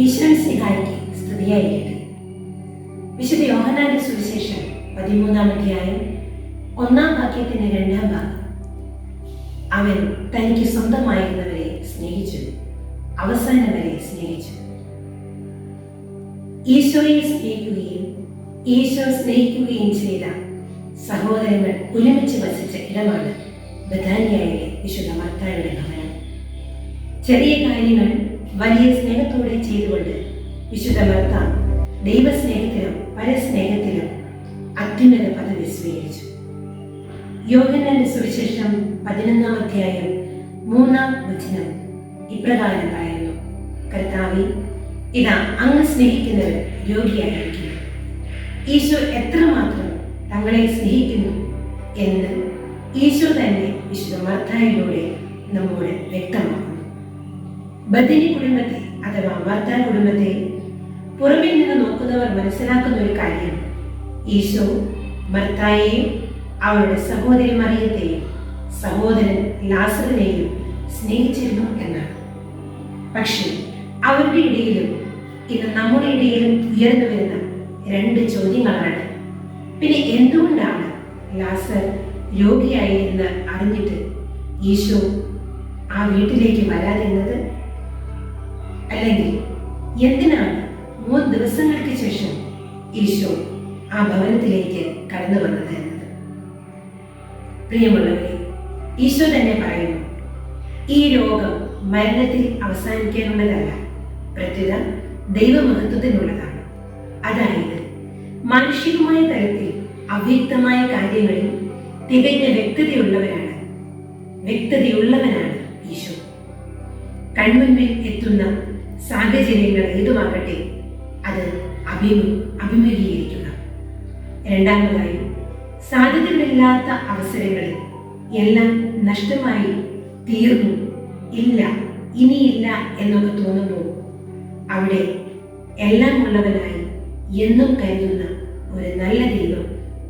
ഈശ്വരൻ സിഹായിക്ക് സ്തുതിയായിരിക്കട്ടെ വിശുദ്ധ യോഹനാന്റെ സുവിശേഷം പതിമൂന്നാം അധ്യായം ഒന്നാം വാക്യത്തിന്റെ രണ്ടാം ഭാഗം. അവൻ തനിക്ക് സ്വന്തമായിരുന്നവരെ സ്നേഹിച്ചു അവസാനം വരെ സ്നേഹിച്ചു. ഈശോയെ സ്നേഹിക്കുകയും ഈശോ സ്നേഹിക്കുകയും ചെയ്ത സഹോദരങ്ങൾ ഒരുമിച്ച് വസിച്ച ഇടമാണ് ബദാനിയായിലെ വിശുദ്ധ മർത്തായുടെ ഭവനം. ചെറിയ കാര്യങ്ങൾ വലിയ സ്നേഹത്തോടെ ചെയ്തുകൊണ്ട് വിശുദ്ധ മർത്ത ദൈവസ്നേഹത്തിലും പരസ്നേഹത്തിലും അത്യുന്നത പദവി സ്വീകരിച്ചു. യോഗനന്റെ സുവിശേഷം പതിനൊന്നാം അധ്യായം മൂന്നാം വചനം ഇപ്രകാരം പറയുന്നു. കർത്താവി ഇതാ അങ്ങ് സ്നേഹിക്കുന്നവർ രോഗിയായിരിക്കും ഈശോ എത്രമാത്രം തങ്ങളെ സ്നേഹിക്കുന്നു എന്ന് ഈശോ തന്നെ വിശുദ്ധ മർത്തായിലൂടെ നമ്മോട് വ്യക്തമാക്കുന്നു. ബദിനി കുടുംബത്തെ അഥവാ വർദ്ധാൻ കുടുംബത്തെ പുറമേ നിന്ന് നോക്കുന്നവർ മനസ്സിലാക്കുന്ന ഒരു കാര്യം. ഈശോ മർത്തായെയും അവളുടെ സഹോദരി മറിയത്തെയും സഹോദരൻ ലാസറിനെയും സ്നേഹിച്ചിരുന്നു എന്നാണ്. പക്ഷേ അവരുടെ ഇടയിലും ഇന്ന് നമ്മുടെ ഇടയിലും ഉയർന്നു വരുന്ന രണ്ട് ചോദ്യങ്ങളാണ്. പിന്നെ എന്തുകൊണ്ടാണ് ലാസർ രോഗിയായി എന്ന് അറിഞ്ഞിട്ട് ഈശോ ആ വീട്ടിലേക്ക് വരാതിരുന്നത്? അല്ലെങ്കിൽ എന്തിനാണ് മൂന്ന് ദിവസങ്ങൾക്ക് ശേഷം ഈശോ ആ ഭവനത്തിലേക്ക് കടന്നു വന്നത് എന്നത്? പ്രിയമുള്ളവരെ ഈശോ തന്നെ പറയുന്നു ഈ രോഗം മരണത്തിൽ അവസാനിക്കാനുള്ളതല്ല പ്രത്യുത ദൈവമഹത്വത്തിനുള്ളതാണ്. അതായത് മാനുഷികമായ തലത്തിൽ അവ്യക്തമായ കാര്യങ്ങളിൽ തികഞ്ഞ വ്യക്തതയുള്ളവരാണ് വ്യക്തതയുള്ളവനാണ് ഈശോ. കൺമുൻപിൽ എത്തുന്ന സാഹചര്യങ്ങൾ ഏതുമാകട്ടെ അത് അഭിമു അഭിമുഖീകരിക്കുക. രണ്ടാമതായി സാധ്യതകളില്ലാത്ത അവസരങ്ങളിൽ എല്ലാം നഷ്ടമായി തീർന്നു. ഇല്ല ഇനിയില്ല എന്നൊക്കെ തോന്നുമ്പോൾ അവിടെ എല്ലാം ഉള്ളവനായി എന്നും കരുതുന്ന ഒരു നല്ല ദൈവം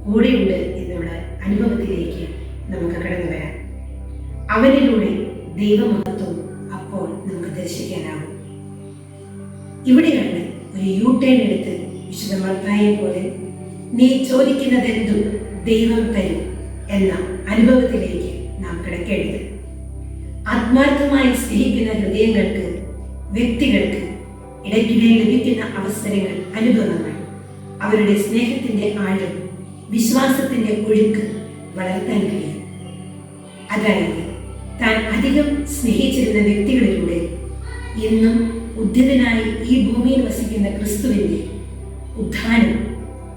കൂടെയുണ്ട് എന്നുള്ള അനുഭവത്തിലേക്ക് നമുക്ക് കടന്നു വരാം അവനിലൂടെ ദൈവമഹത്വം അപ്പോൾ നമുക്ക് ദർശിക്കാനാവും. ഇവിടെയാണ് ഒരു യു ടേൺ എടുത്ത് വിശുദ്ധ മർത്തായെ പോലെ നീ ചോദിക്കുന്നതെന്തു ദൈവം തരും എന്ന അനുഭവത്തിലേക്ക് നാം കിടക്കേണ്ടത്. ആത്മാർത്ഥമായി സ്നേഹിക്കുന്ന ഹൃദയങ്ങൾക്ക് വ്യക്തികൾക്ക് ഇടയ്ക്കിടെ ലഭിക്കുന്ന അവസരങ്ങൾ അനുഭവങ്ങൾ അവരുടെ സ്നേഹത്തിന്റെ ആഴം വിശ്വാസത്തിന്റെ ഒഴുക്ക് വളർത്താൻ കഴിയും. അതായത് താൻ അധികം സ്നേഹിച്ചിരുന്ന വ്യക്തികളിലൂടെ ഇന്നും ഉദ്ധിതനായി ഈ ഭൂമിയിൽ വസിക്കുന്ന ക്രിസ്തുവിന്റെ ഉദ്ധാനം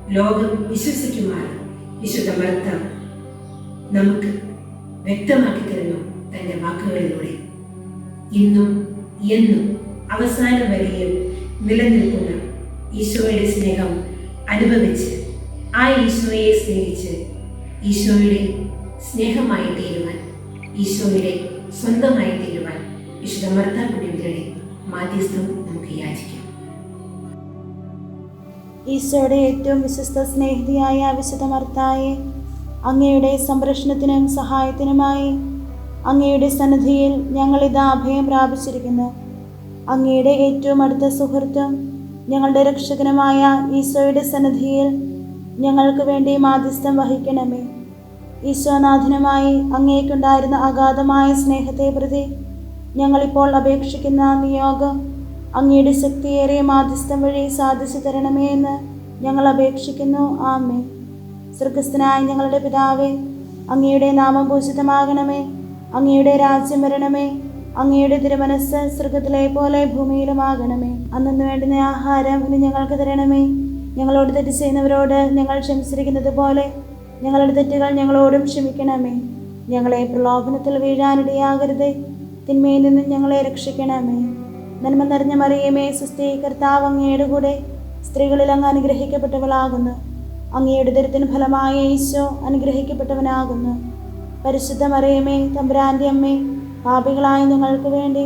ലോകം വിശ്വസിക്കുമാർ വിശുദ്ധ ഭർത്താവ് നമുക്ക് വ്യക്തമാക്കി തരുന്നു തന്റെ വാക്കുകളിലൂടെ. ഇന്നും എന്നും അവസാനം വരെയും നിലനിൽക്കുന്ന ഈശോയുടെ സ്നേഹം അനുഭവിച്ച് ആ ഈശോയെ സ്നേഹിച്ച് ഈശോയുടെ സ്നേഹമായി തീരുവാൻ ഈശോയുടെ സ്വന്തമായി തീരുവാൻ വിശുദ്ധ മർത്ത കുടിയുടെ മാധ്യസ്ഥം നമുക്ക് യാചിക്കാം ഈശോയുടെ ഏറ്റവും വിശ്വസ്ത സ്നേഹിതയായ വിശുദ്ധ മർത്തായെ അങ്ങയുടെ സംരക്ഷണത്തിനും സഹായത്തിനുമായി അങ്ങയുടെ സന്നിധിയിൽ ഞങ്ങളിതാ അഭയം പ്രാപിച്ചിരിക്കുന്നു. അങ്ങയുടെ ഏറ്റവും അടുത്ത സുഹൃത്തും ഞങ്ങളുടെ രക്ഷകനുമായ ഈശോയുടെ സന്നിധിയിൽ ഞങ്ങൾക്ക് വേണ്ടി മാധ്യസ്ഥം വഹിക്കണമേ. ഈശോനാഥനുമായി അങ്ങേക്കുണ്ടായിരുന്ന അഗാധമായ സ്നേഹത്തെ പ്രതി ഞങ്ങളിപ്പോൾ അപേക്ഷിക്കുന്ന നിയോഗം അങ്ങയുടെ ശക്തിയേറിയ മാധ്യസ്ഥം വഴി സാധിച്ചു തരണമേ എന്ന് ഞങ്ങൾ അപേക്ഷിക്കുന്നു. ആമേ സ്വർഗസ്ഥനായ ഞങ്ങളുടെ പിതാവേ അങ്ങയുടെ നാമം പൂജിതമാകണമേ. അങ്ങയുടെ രാജ്യം വരണമേ. അങ്ങയുടെ തിരുമനസ് സ്വർഗത്തിലെ പോലെ ഭൂമിയിലുമാകണമേ. അന്നു വേണ്ടുന്ന ആഹാരം ഇനി ഞങ്ങൾക്ക് തരണമേ. ഞങ്ങളോട് തെറ്റ് ചെയ്യുന്നവരോട് ഞങ്ങൾ ക്ഷമിച്ചിരിക്കുന്നത് പോലെ ഞങ്ങളുടെ തെറ്റുകൾ ഞങ്ങളോടും ക്ഷമിക്കണമേ. ഞങ്ങളെ പ്രലോഭനത്തിൽ വീഴാനിടയാകരുതേ. തിന്മയിൽ നിന്ന് ഞങ്ങളെ രക്ഷിക്കണമേ. നന്മ നിറഞ്ഞ മറിയമേ സുസ്ഥി കർത്താവ് അങ്ങയുടെ കൂടെ സ്ത്രീകളിൽ അങ്ങ് അനുഗ്രഹിക്കപ്പെട്ടവളാകുന്നു. അങ്ങയുടെ ദരിദ്രത്തിന് ഫലമായ ഈശോ അനുഗ്രഹിക്കപ്പെട്ടവനാകുന്നു. പരിശുദ്ധ മറിയമേ തമ്പുരാന്റെ അമ്മേ പാപികളായ നിങ്ങൾക്ക് വേണ്ടി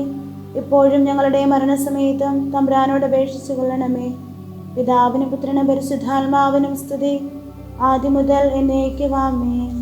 ഇപ്പോഴും ഞങ്ങളുടെ മരണസമയത്തും തമ്പുരാനോട് അപേക്ഷിച്ചു കൊള്ളണമേ. പിതാവിനും പുത്രനും പരിശുദ്ധാത്മാവിനും സ്തുതി. ആദ്യം മുതൽ എന്നേക്കുവാമേ